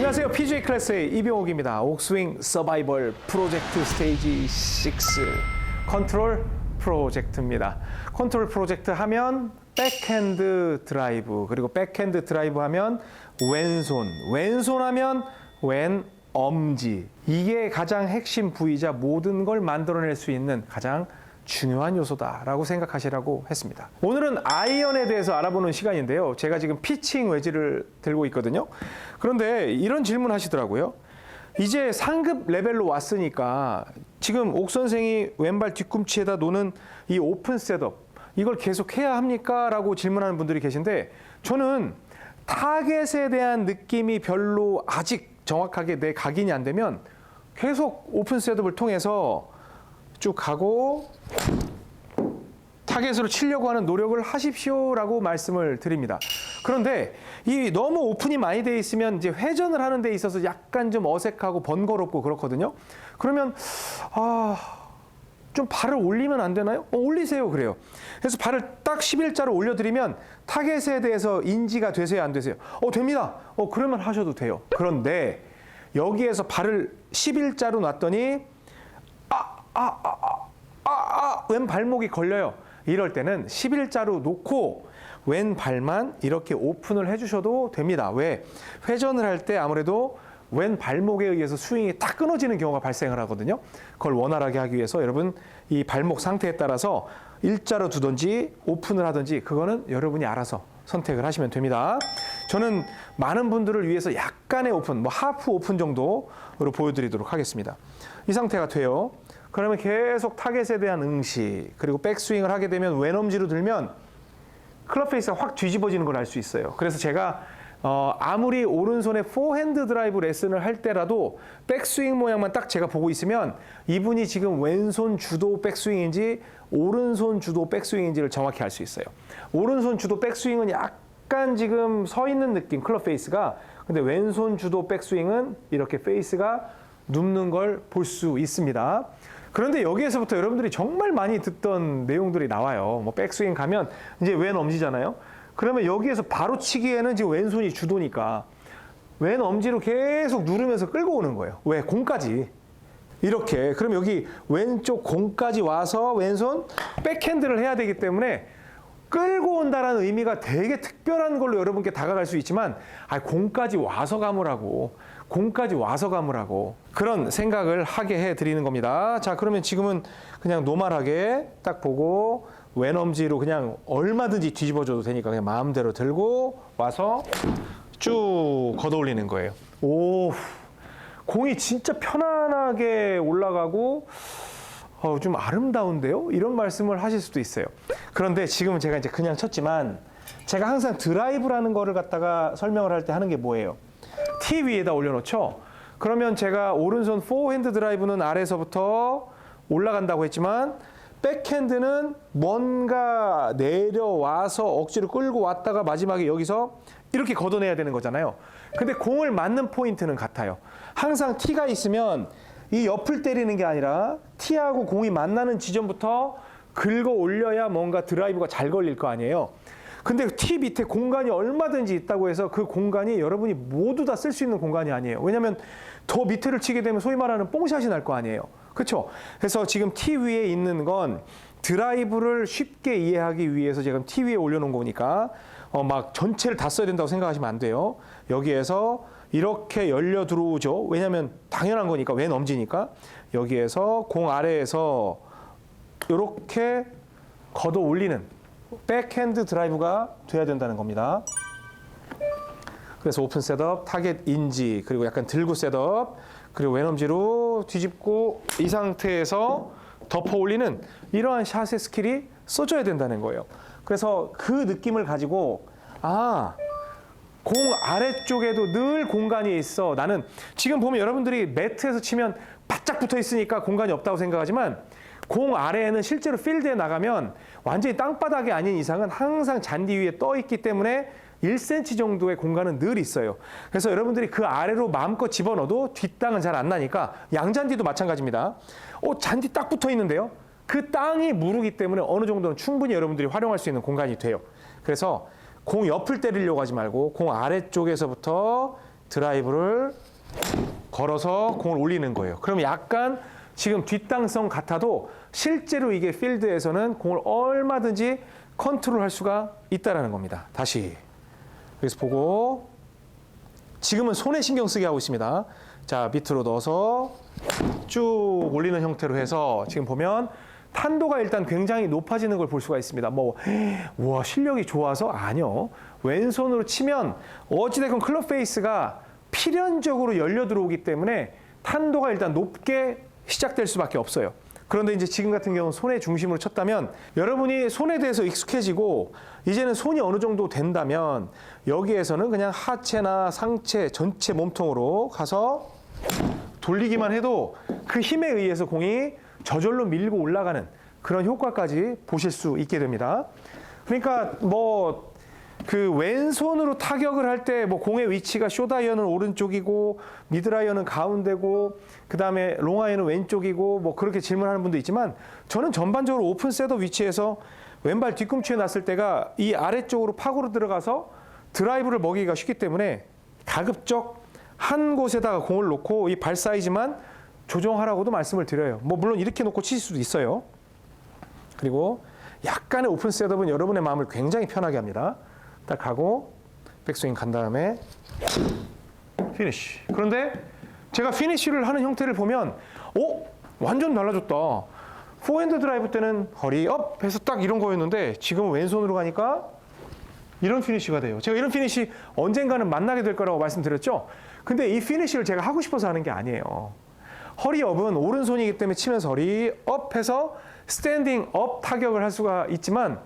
안녕하세요. PGA 클래스의 이병옥입니다. 옥스윙 서바이벌 프로젝트 스테이지 6 컨트롤 프로젝트입니다. 컨트롤 프로젝트 하면 백핸드 드라이브 그리고 백핸드 드라이브 하면 왼손 왼손 하면 왼 엄지 이게 가장 핵심 부위자 모든 걸 만들어낼 수 있는 가장 중요한 요소다라고 생각하시라고 했습니다. 오늘은 아이언에 대해서 알아보는 시간인데요. 제가 지금 피칭 외지를 들고 있거든요. 그런데 이런 질문 하시더라고요. 이제 상급 레벨로 왔으니까 지금 옥 선생이 왼발 뒤꿈치에다 놓는 이 오픈 셋업 이걸 계속 해야 합니까? 라고 질문하는 분들이 계신데 저는 타겟에 대한 느낌이 별로 아직 정확하게 내 각인이 안 되면 계속 오픈 셋업을 통해서 쭉 가고 타겟으로 치려고 하는 노력을 하십시오라고 말씀을 드립니다. 그런데 이 너무 오픈이 많이 돼 있으면 이제 회전을 하는 데 있어서 약간 좀 어색하고 번거롭고 그렇거든요. 그러면 아, 좀 발을 올리면 안 되나요? 어, 올리세요 그래요. 그래서 발을 딱 11자로 올려드리면 타겟에 대해서 인지가 되세요 안 되세요? 어 됩니다. 어 그러면 하셔도 돼요. 그런데 여기에서 발을 11자로 놨더니 아, 아, 아, 왼 발목이 걸려요. 이럴 때는 11자로 놓고 왼 발만 이렇게 오픈을 해주셔도 됩니다. 왜? 회전을 할 때 아무래도 왼 발목에 의해서 스윙이 딱 끊어지는 경우가 발생을 하거든요. 그걸 원활하게 하기 위해서 여러분 이 발목 상태에 따라서 일자로 두든지 오픈을 하든지 그거는 여러분이 알아서 선택을 하시면 됩니다. 저는 많은 분들을 위해서 약간의 오픈, 뭐 하프 오픈 정도로 보여드리도록 하겠습니다. 이 상태가 돼요. 그러면 계속 타겟에 대한 응시 그리고 백스윙을 하게 되면 왼엄지로 들면 클럽 페이스가 확 뒤집어지는 걸 알 수 있어요. 그래서 제가 어, 아무리 오른손에 포핸드 드라이브 레슨을 할 때라도 백스윙 모양만 딱 제가 보고 있으면 이분이 지금 왼손 주도 백스윙인지 오른손 주도 백스윙인지를 정확히 알 수 있어요. 오른손 주도 백스윙은 약간 지금 서 있는 느낌, 클럽 페이스가. 근데 왼손 주도 백스윙은 이렇게 페이스가 눕는 걸 볼 수 있습니다. 그런데 여기에서부터 여러분들이 정말 많이 듣던 내용들이 나와요. 뭐 백스윙 가면 이제 왼 엄지잖아요. 그러면 여기에서 바로 치기에는 지금 왼손이 주도니까 왼 엄지로 계속 누르면서 끌고 오는 거예요. 왜? 공까지. 이렇게. 그럼 여기 왼쪽 공까지 와서 왼손 백핸드를 해야 되기 때문에 끌고 온다라는 의미가 되게 특별한 걸로 여러분께 다가갈 수 있지만 아 공까지 와서 감으라고 공까지 와서 감으라고 그런 생각을 하게 해 드리는 겁니다. 자 그러면 지금은 그냥 노멀하게 딱 보고 왼엄지로 그냥 얼마든지 뒤집어 줘도 되니까 그냥 마음대로 들고 와서 쭉 걷어 올리는 거예요. 오 공이 진짜 편안하게 올라가고 어, 좀 아름다운데요? 이런 말씀을 하실 수도 있어요. 그런데 지금은 제가 이제 그냥 쳤지만 제가 항상 드라이브라는 거를 갖다가 설명을 할 때 하는 게 뭐예요? 티 위에다 올려놓죠? 그러면 제가 오른손 포핸드 드라이브는 아래서부터 올라간다고 했지만 백핸드는 뭔가 내려와서 억지로 끌고 왔다가 마지막에 여기서 이렇게 걷어내야 되는 거잖아요. 근데 공을 맞는 포인트는 같아요. 항상 티가 있으면 이 옆을 때리는 게 아니라 티하고 공이 만나는 지점부터 긁어 올려야 뭔가 드라이브가 잘 걸릴 거 아니에요. 근데 티 밑에 공간이 얼마든지 있다고 해서 그 공간이 여러분이 모두 다 쓸 수 있는 공간이 아니에요. 왜냐하면 더 밑에를 치게 되면 소위 말하는 뽕샷이 날 거 아니에요. 그렇죠? 그래서 지금 티 위에 있는 건 드라이브를 쉽게 이해하기 위해서 지금 티 위에 올려놓은 거니까 어, 막 전체를 다 써야 된다고 생각하시면 안 돼요. 여기에서 이렇게 열려 들어오죠. 왜냐하면 당연한 거니까 왜 넘지니까 여기에서 공 아래에서 이렇게 걷어 올리는 백핸드 드라이브가 돼야 된다는 겁니다. 그래서 오픈 셋업, 타겟 인지, 그리고 약간 들고 셋업, 그리고 왼엄지로 뒤집고 이 상태에서 덮어 올리는 이러한 샷의 스킬이 써줘야 된다는 거예요. 그래서 그 느낌을 가지고 아, 공 아래쪽에도 늘 공간이 있어. 나는 지금 보면 여러분들이 매트에서 치면 바짝 붙어 있으니까 공간이 없다고 생각하지만 공 아래에는 실제로 필드에 나가면 완전히 땅바닥이 아닌 이상은 항상 잔디 위에 떠 있기 때문에 1cm 정도의 공간은 늘 있어요. 그래서 여러분들이 그 아래로 마음껏 집어넣어도 뒷땅은 잘 안 나니까 양잔디도 마찬가지입니다. 어, 잔디 딱 붙어 있는데요. 그 땅이 무르기 때문에 어느 정도는 충분히 여러분들이 활용할 수 있는 공간이 돼요. 그래서 공 옆을 때리려고 하지 말고 공 아래쪽에서부터 드라이브를 걸어서 공을 올리는 거예요. 그럼 약간 지금 뒷땅성 같아도 실제로 이게 필드에서는 공을 얼마든지 컨트롤할 수가 있다라는 겁니다. 다시 여기서 보고 지금은 손에 신경 쓰게 하고 있습니다. 자 밑으로 넣어서 쭉 올리는 형태로 해서 지금 보면 탄도가 일단 굉장히 높아지는 걸 볼 수가 있습니다. 뭐, 와, 실력이 좋아서? 아니요. 왼손으로 치면 어찌됐건 클럽 페이스가 필연적으로 열려 들어오기 때문에 탄도가 일단 높게 시작될 수밖에 없어요. 그런데 이제 지금 같은 경우는 손의 중심으로 쳤다면 여러분이 손에 대해서 익숙해지고 이제는 손이 어느 정도 된다면 여기에서는 그냥 하체나 상체 전체 몸통으로 가서 돌리기만 해도 그 힘에 의해서 공이 저절로 밀고 올라가는 그런 효과까지 보실 수 있게 됩니다. 그러니까 뭐 그 왼손으로 타격을 할 때 뭐 공의 위치가 쇼다이언은 오른쪽이고 미드라이언은 가운데고 그다음에 롱아이언은 왼쪽이고 뭐 그렇게 질문하는 분도 있지만 저는 전반적으로 오픈 셋업 위치에서 왼발 뒤꿈치에 놨을 때가 이 아래쪽으로 파고로 들어가서 드라이브를 먹이기가 쉽기 때문에 가급적 한 곳에다가 공을 놓고 이 발 사이즈만 조정하라고도 말씀을 드려요. 뭐 물론 이렇게 놓고 치실 수도 있어요. 그리고 약간의 오픈 셋업은 여러분의 마음을 굉장히 편하게 합니다. 딱 가고 백스윙 간 다음에 피니쉬. 그런데 제가 피니쉬를 하는 형태를 보면 오 완전 달라졌다. 포핸드 드라이브 때는 허리 업 해서 딱 이런 거였는데 지금은 왼손으로 가니까 이런 피니쉬가 돼요. 제가 이런 피니쉬 언젠가는 만나게 될 거라고 말씀드렸죠. 근데 이 피니쉬를 제가 하고 싶어서 하는 게 아니에요. 허리 업은 오른손이기 때문에 치면서 허리 업 해서 스탠딩 업 타격을 할 수가 있지만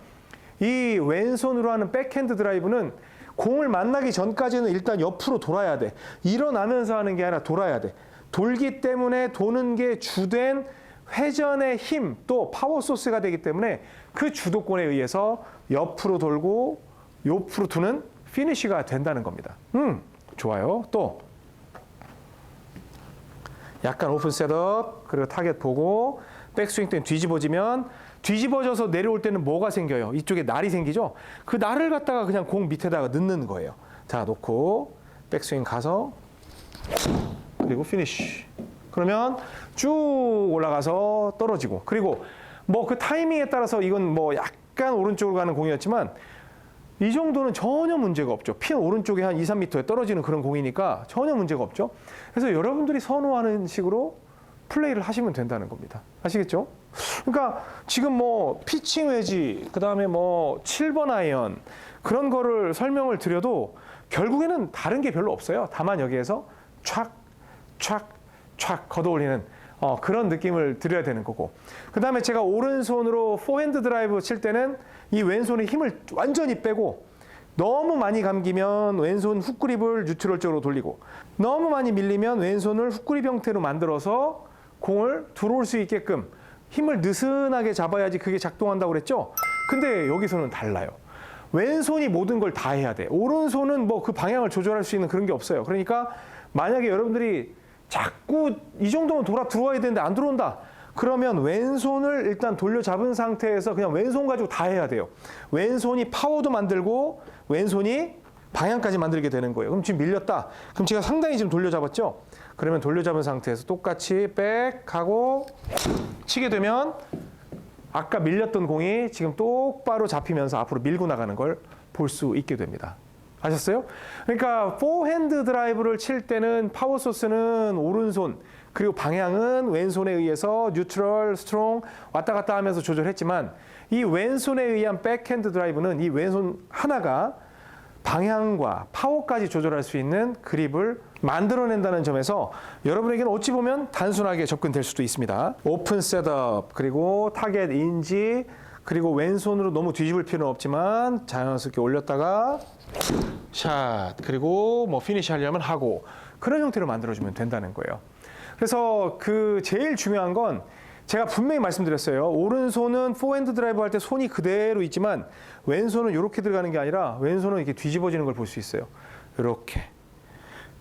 이 왼손으로 하는 백핸드 드라이브는 공을 만나기 전까지는 일단 옆으로 돌아야 돼. 일어나면서 하는 게 아니라 돌아야 돼. 돌기 때문에 도는 게 주된 회전의 힘 또 파워 소스가 되기 때문에 그 주도권에 의해서 옆으로 돌고 옆으로 두는 피니쉬가 된다는 겁니다. 음, 좋아요. 또 약간 오픈 셋업 그리고 타겟 보고 백스윙 때는 뒤집어지면 뒤집어져서 내려올 때는 뭐가 생겨요? 이쪽에 날이 생기죠? 그 날을 갖다가 그냥 공 밑에다가 넣는 거예요. 자, 놓고 백스윙 가서 그리고 피니쉬. 그러면 쭉 올라가서 떨어지고 그리고 뭐 그 타이밍에 따라서 이건 뭐 약간 오른쪽으로 가는 공이었지만 이 정도는 전혀 문제가 없죠. 핀 오른쪽에 한 2, 3m에 떨어지는 그런 공이니까 전혀 문제가 없죠. 그래서 여러분들이 선호하는 식으로 플레이를 하시면 된다는 겁니다. 아시겠죠? 그러니까 지금 뭐 피칭 웨지, 그 다음에 뭐 7번 아이언 그런 거를 설명을 드려도 결국에는 다른 게 별로 없어요. 다만 여기에서 촥, 촥, 촥 걷어올리는 어, 그런 느낌을 드려야 되는 거고. 그 다음에 제가 오른손으로 포핸드 드라이브 칠 때는 이 왼손에 힘을 완전히 빼고 너무 많이 감기면 왼손 훅그립을 뉴트럴 쪽으로 돌리고 너무 많이 밀리면 왼손을 훅그립 형태로 만들어서 공을 들어올 수 있게끔 힘을 느슨하게 잡아야지 그게 작동한다고 그랬죠? 근데 여기서는 달라요. 왼손이 모든 걸 다 해야 돼. 오른손은 뭐 그 방향을 조절할 수 있는 그런 게 없어요. 그러니까 만약에 여러분들이 자꾸 이 정도면 돌아 들어와야 되는데 안 들어온다. 그러면 왼손을 일단 돌려 잡은 상태에서 그냥 왼손 가지고 다 해야 돼요. 왼손이 파워도 만들고 왼손이 방향까지 만들게 되는 거예요. 그럼 지금 밀렸다. 그럼 제가 상당히 지금 돌려 잡았죠? 그러면 돌려 잡은 상태에서 똑같이 백 하고 치게 되면 아까 밀렸던 공이 지금 똑바로 잡히면서 앞으로 밀고 나가는 걸 볼 수 있게 됩니다. 아셨어요? 그러니까 포핸드 드라이브를 칠 때는 파워 소스는 오른손 그리고 방향은 왼손에 의해서 뉴트럴, 스트롱 왔다 갔다 하면서 조절했지만 이 왼손에 의한 백핸드 드라이브는 이 왼손 하나가 방향과 파워까지 조절할 수 있는 그립을 만들어낸다는 점에서 여러분에게는 어찌 보면 단순하게 접근될 수도 있습니다. 오픈 셋업 그리고 타겟 인지 그리고 왼손으로 너무 뒤집을 필요는 없지만 자연스럽게 올렸다가 샷 그리고 뭐 피니시 하려면 하고 그런 형태로 만들어주면 된다는 거예요. 그래서 그 제일 중요한 건 제가 분명히 말씀드렸어요. 오른손은 포핸드 드라이브 할 때 손이 그대로 있지만 왼손은 이렇게 들어가는 게 아니라 왼손은 이렇게 뒤집어지는 걸 볼 수 있어요. 이렇게,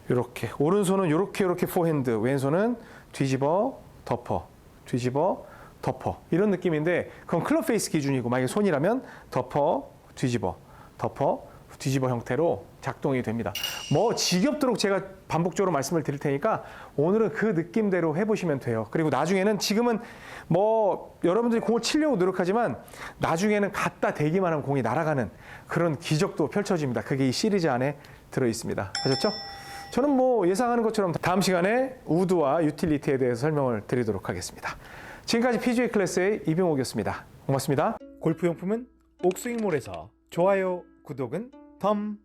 이렇게. 오른손은 이렇게 이렇게 포핸드, 왼손은 뒤집어 덮어, 뒤집어 덮어 이런 느낌인데 그건 클럽 페이스 기준이고 만약에 손이라면 덮어, 뒤집어, 덮어, 뒤집어 형태로 작동이 됩니다. 뭐 지겹도록 제가 반복적으로 말씀을 드릴 테니까 오늘은 그 느낌대로 해보시면 돼요. 그리고 나중에는 지금은 뭐 여러분들이 공을 치려고 노력하지만 나중에는 갖다 대기만 하면 공이 날아가는 그런 기적도 펼쳐집니다. 그게 이 시리즈 안에 들어 있습니다. 아셨죠? 저는 뭐 예상하는 것처럼 다음 시간에 우드와 유틸리티에 대해서 설명을 드리도록 하겠습니다. 지금까지 PGA 클래스의 이병옥이었습니다. 고맙습니다. 골프 용품은 옥스윙몰에서 좋아요, 구독은 덤.